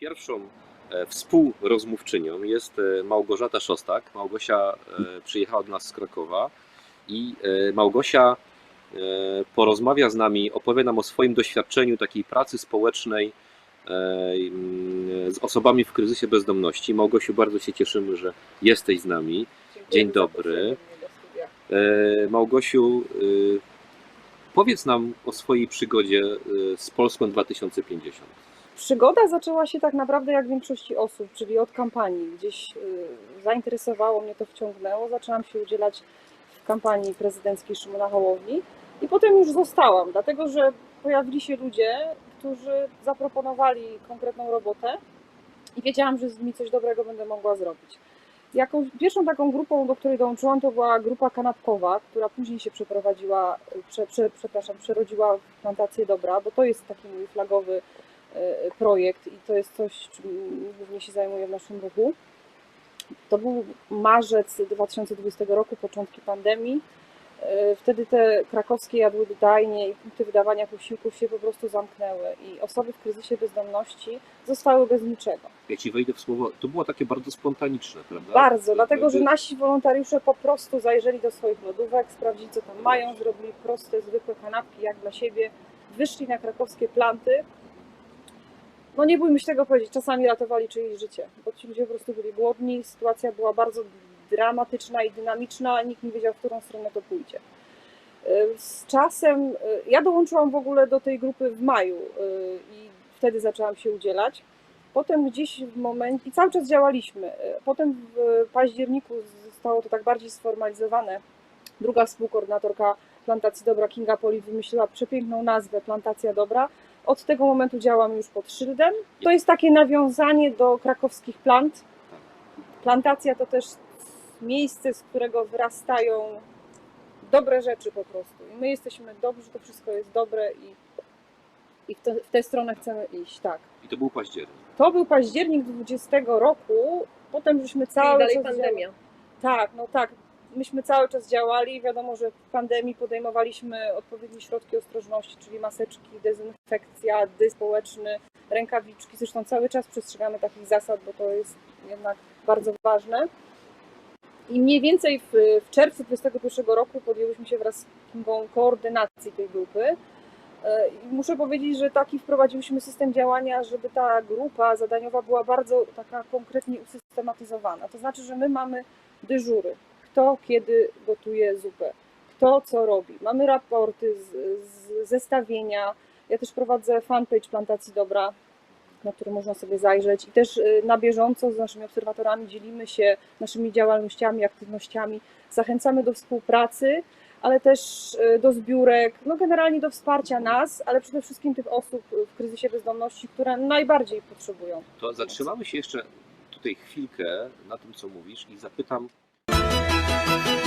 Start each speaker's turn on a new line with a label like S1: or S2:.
S1: Pierwszą e, współrozmówczynią jest e, Małgorzata Szostak. Małgosia e, przyjechała do nas z Krakowa i Małgosia porozmawia z nami, opowie nam o swoim doświadczeniu takiej pracy społecznej mm, z osobami w kryzysie bezdomności. Małgosiu, bardzo się cieszymy, że jesteś z nami. Dzień dobry. Małgosiu, e, powiedz nam o swojej przygodzie e, z Polską 2050.
S2: Przygoda zaczęła się tak naprawdę jak większości osób, czyli od kampanii. Gdzieś y, zainteresowało mnie to, wciągnęło. Zaczęłam się udzielać w kampanii prezydenckiej Szymona Hołowni i potem już zostałam, dlatego że pojawili się ludzie, którzy zaproponowali konkretną robotę i wiedziałam, że z nimi coś dobrego będę mogła zrobić. Jaką, pierwszą taką grupą, do której dołączyłam, to była grupa kanapkowa, która później się przeprowadziła, prze, prze, przepraszam, przerodziła w plantację dobra, bo to jest taki mój flagowy projekt i to jest coś, czym głównie się zajmuję w naszym ruchu. To był marzec 2020 roku, początki pandemii. E, Wtedy te krakowskie jadłodajnie i punkty wydawania posiłków się po prostu zamknęły i osoby w kryzysie bezdomności zostały bez niczego.
S1: Ja ci wejdę w słowo, to było takie bardzo spontaniczne, prawda?
S2: Bardzo,
S1: To-
S2: dlatego że nasi wolontariusze po prostu zajrzeli do swoich lodówek, sprawdzili co tam mają, zrobili proste, zwykłe kanapki jak dla siebie, wyszli na krakowskie planty. No nie bójmy się tego powiedzieć, czasami ratowali czyjeś życie, bo ci ludzie po prostu byli głodni, sytuacja była bardzo dramatyczna i dynamiczna, nikt nie wiedział, w którą stronę to pójdzie. Y, Z czasem, y, ja dołączyłam w ogóle do tej grupy w maju y, i wtedy zaczęłam się udzielać. Potem gdzieś w momencie, i cały czas działaliśmy. Potem w październiku zostało to tak bardziej sformalizowane. Druga współkoordynatorka Plantacji Dobra, Kinga Poli, wymyśliła przepiękną nazwę Plantacja Dobra. Od tego momentu działam już pod szyldem. To jest takie nawiązanie do krakowskich plant. Plantacja to też miejsce, z którego wyrastają dobre rzeczy po prostu. I my jesteśmy dobrzy, to wszystko jest dobre i, i w, te, w tę stronę chcemy iść, tak.
S1: I to był październik.
S2: To był październik 20 roku, potem żeśmy
S3: Czyli
S2: cały
S3: dalej
S2: czas
S3: pandemia.
S2: tak, no tak. Myśmy cały czas działali. Wiadomo, że w pandemii podejmowaliśmy odpowiednie środki ostrożności, czyli maseczki, dezynfekcja, dy społeczny, rękawiczki. Zresztą cały czas przestrzegamy takich zasad, bo to jest jednak bardzo ważne. I mniej więcej w, w czerwcu 2021 roku podjęłyśmy się wraz z Kingą koordynacji tej grupy. E, I muszę powiedzieć, że taki wprowadziłyśmy system działania, żeby ta grupa zadaniowa była bardzo taka konkretnie usystematyzowana. To znaczy, że my mamy dyżury, kto kiedy gotuje zupę, kto co robi. Mamy raporty, z, z, zestawienia. Ja też prowadzę fanpage Plantacji Dobra, na który można sobie zajrzeć i też y, na bieżąco z naszymi obserwatorami dzielimy się naszymi działalnościami, aktywnościami. Zachęcamy do współpracy, ale też y, do zbiórek, no generalnie do wsparcia nas, ale przede wszystkim tych osób w kryzysie bezdomności, które najbardziej potrzebują.
S1: To zatrzymamy się jeszcze tutaj chwilkę na tym, co mówisz i zapytam, Thank you.